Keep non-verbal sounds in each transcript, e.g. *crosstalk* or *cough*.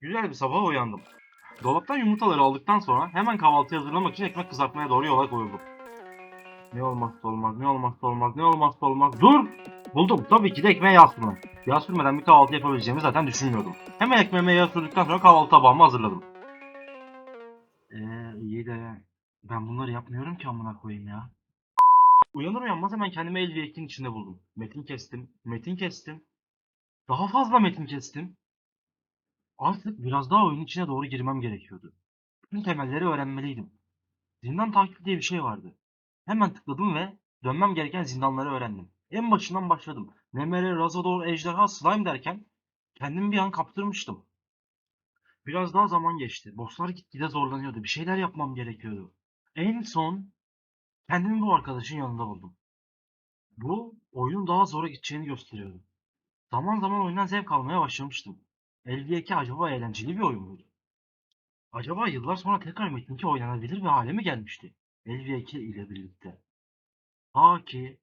Güzel bir sabah uyandım. Dolaptan yumurtaları aldıktan sonra hemen kahvaltı hazırlamak için ekmek kızartmaya doğru yola koyuldum. Ne olmazsa olmaz, ne olmazsa olmaz, ne olmazsa olmaz. Dur! Buldum. Tabii ki de ekmeğe yağ sürme. Yağ sürmeden bir kahvaltı yapabileceğimi zaten düşünmüyordum. Hemen ekmeğime yağ sürdükten sonra kahvaltı tabağımı hazırladım. Eee iyi de ben bunları yapmıyorum ki amına koyayım ya. Uyanır uyanmaz hemen kendimi el yekin içinde buldum. Metin kestim, metin kestim. Daha fazla metin kestim. Artık biraz daha oyunun içine doğru girmem gerekiyordu. Bütün temelleri öğrenmeliydim. Zindan takibi diye bir şey vardı. Hemen tıkladım ve dönmem gereken zindanları öğrendim. En başından başladım. Nemere, Razador, Ejderha, Slime derken kendimi bir an kaptırmıştım. Biraz daha zaman geçti. Bosslar gitgide zorlanıyordu. Bir şeyler yapmam gerekiyordu. En son kendimi bu arkadaşın yanında buldum. Bu oyunun daha zora gideceğini gösteriyordu. Zaman zaman oyundan zevk almaya başlamıştım. LV2 acaba eğlenceli bir oyun muydu? Acaba yıllar sonra tekrar Metin 2 oynanabilir bir hale mi gelmişti? LV2 ile birlikte. Ta ki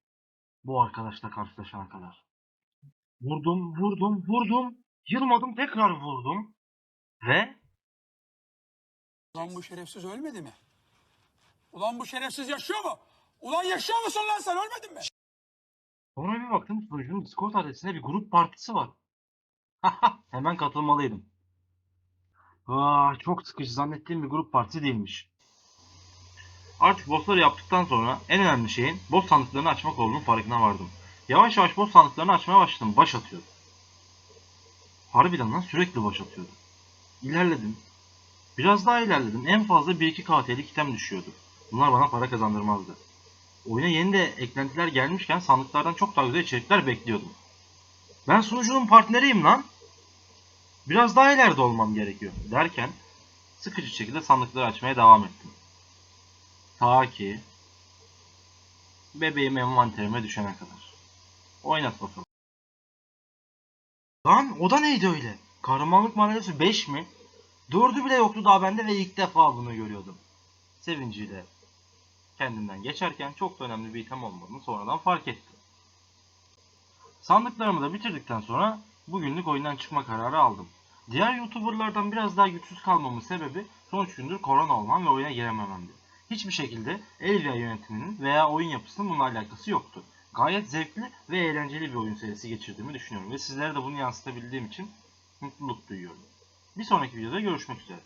bu arkadaşla karşılaşana kadar. Vurdum, vurdum, vurdum. Yılmadım, tekrar vurdum. Ve Ulan bu şerefsiz ölmedi mi? Ulan bu şerefsiz yaşıyor mu? Ulan yaşıyor musun lan sen ölmedin mi? sonra bir baktım sunucunun Discord adresinde bir grup partisi var. *laughs* Hemen katılmalıydım. Aa, çok sıkıcı zannettiğim bir grup partisi değilmiş. Artık bossları yaptıktan sonra en önemli şeyin boss sandıklarını açmak olduğunu farkına vardım. Yavaş yavaş boss sandıklarını açmaya başladım. Baş atıyordu. Harbiden lan sürekli baş atıyordu. İlerledim. Biraz daha ilerledim. En fazla 1-2 KT'lik item düşüyordu. Bunlar bana para kazandırmazdı. Oyuna yeni de eklentiler gelmişken sandıklardan çok daha güzel içerikler bekliyordum. Ben sunucunun partneriyim lan. Biraz daha ileride olmam gerekiyor derken sıkıcı şekilde sandıkları açmaya devam ettim. Ta ki bebeğim envanterime düşene kadar. Oynat bakalım. Lan o da neydi öyle? Kahramanlık madalyası 5 mi? 4'ü bile yoktu daha bende ve ilk defa bunu görüyordum. Sevinciyle kendimden geçerken çok da önemli bir item olmadığını sonradan fark ettim. Sandıklarımı da bitirdikten sonra bugünlük oyundan çıkma kararı aldım. Diğer YouTuber'lardan biraz daha güçsüz kalmamın sebebi son 3 gündür korona olmam ve oyuna giremememdi. Hiçbir şekilde Elvia yönetiminin veya oyun yapısının bununla alakası yoktu. Gayet zevkli ve eğlenceli bir oyun serisi geçirdiğimi düşünüyorum ve sizlere de bunu yansıtabildiğim için mutluluk duyuyorum. Bir sonraki videoda görüşmek üzere.